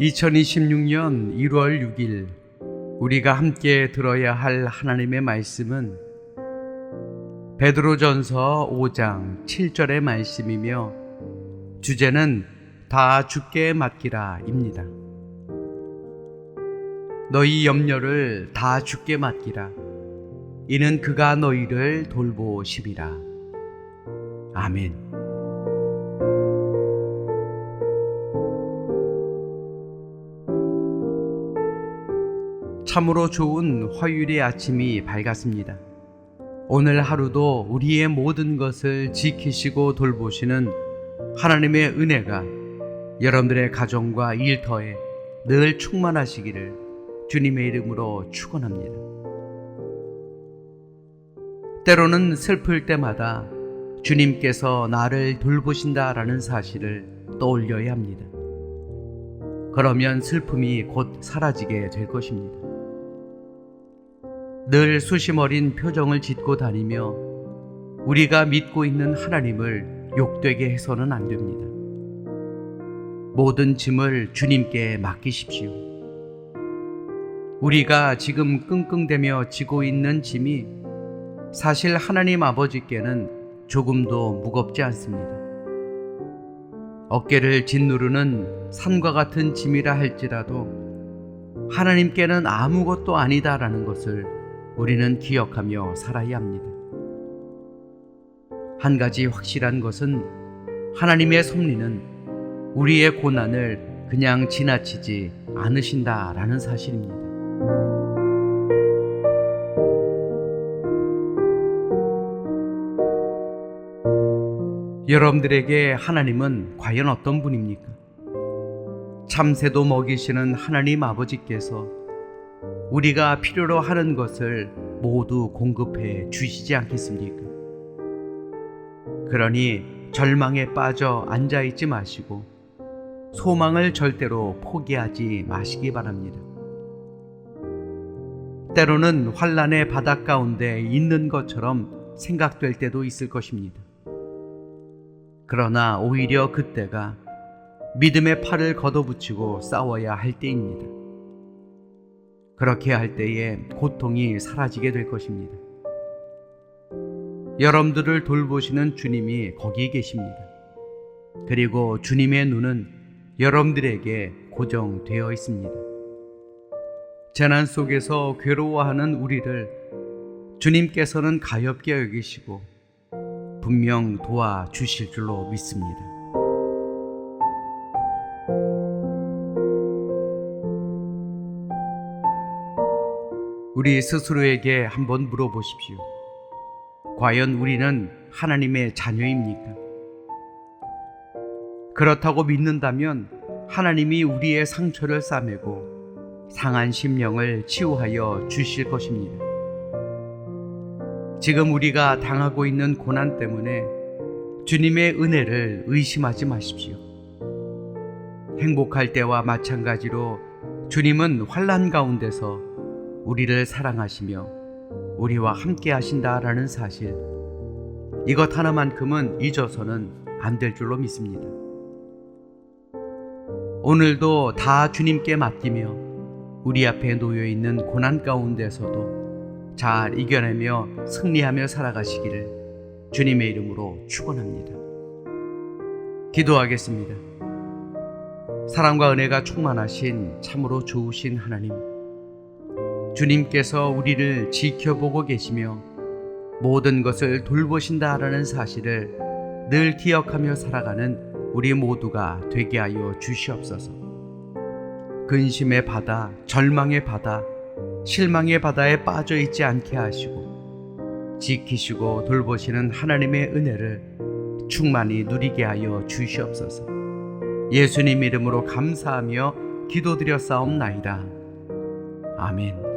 2026년 1월 6일 우리가 함께 들어야 할 하나님의 말씀은 베드로전서 5장 7절의 말씀이며 주제는 다 죽게 맡기라입니다. 너희 염려를 다 죽게 맡기라. 이는 그가 너희를 돌보심이라. 아멘. 참으로 좋은 화요일의 아침이 밝았습니다. 오늘 하루도 우리의 모든 것을 지키시고 돌보시는 하나님의 은혜가 여러분들의 가정과 일터에 늘 충만하시기를 주님의 이름으로 축원합니다. 때로는 슬플 때마다 주님께서 나를 돌보신다라는 사실을 떠올려야 합니다. 그러면 슬픔이 곧 사라지게 될 것입니다. 늘 수심 어린 표정을 짓고 다니며 우리가 믿고 있는 하나님을 욕되게 해서는 안 됩니다. 모든 짐을 주님께 맡기십시오. 우리가 지금 끙끙대며 지고 있는 짐이 사실 하나님 아버지께는 조금도 무겁지 않습니다. 어깨를 짓누르는 산과 같은 짐이라 할지라도 하나님께는 아무것도 아니다라는 것을 우리는 기억하며 살아야 합니다. 한 가지 확실한 것은 하나님의 섭리는 우리의 고난을 그냥 지나치지 않으신다라는 사실입니다. 여러분들에게 하나님은 과연 어떤 분입니까? 참새도 먹이시는 하나님 아버지께서 우리가 필요로 하는 것을 모두 공급해 주시지 않겠습니까? 그러니 절망에 빠져 앉아 있지 마시고 소망을 절대로 포기하지 마시기 바랍니다. 때로는 환란의 바닥 가운데 있는 것처럼 생각될 때도 있을 것입니다. 그러나 오히려 그때가 믿음의 팔을 걷어붙이고 싸워야 할 때입니다. 그렇게 할 때에 고통이 사라지게 될 것입니다. 여러분들을 돌보시는 주님이 거기 계십니다. 그리고 주님의 눈은 여러분들에게 고정되어 있습니다. 재난 속에서 괴로워하는 우리를 주님께서는 가엽게 여기시고 분명 도와주실 줄로 믿습니다. 우리 스스로에게 한번 물어보십시오. 과연 우리는 하나님의 자녀입니까? 그렇다고 믿는다면 하나님이 우리의 상처를 싸매고 상한 심령을 치유하여 주실 것입니다. 지금 우리가 당하고 있는 고난 때문에 주님의 은혜를 의심하지 마십시오. 행복할 때와 마찬가지로 주님은 환란 가운데서 우리를 사랑하시며 우리와 함께 하신다라는 사실 이것 하나만큼은 잊어서는 안 될 줄로 믿습니다. 오늘도 다 주님께 맡기며 우리 앞에 놓여 있는 고난 가운데서도 잘 이겨내며 승리하며 살아가시기를 주님의 이름으로 축원합니다. 기도하겠습니다. 사랑과 은혜가 충만하신 참으로 좋으신 하나님 주님께서 우리를 지켜보고 계시며 모든 것을 돌보신다라는 사실을 늘 기억하며 살아가는 우리 모두가 되게 하여 주시옵소서. 근심의 바다, 절망의 바다, 실망의 바다에 빠져 있지 않게 하시고 지키시고 돌보시는 하나님의 은혜를 충만히 누리게 하여 주시옵소서. 예수님 이름으로 감사하며 기도드려 싸움나이다. 아멘.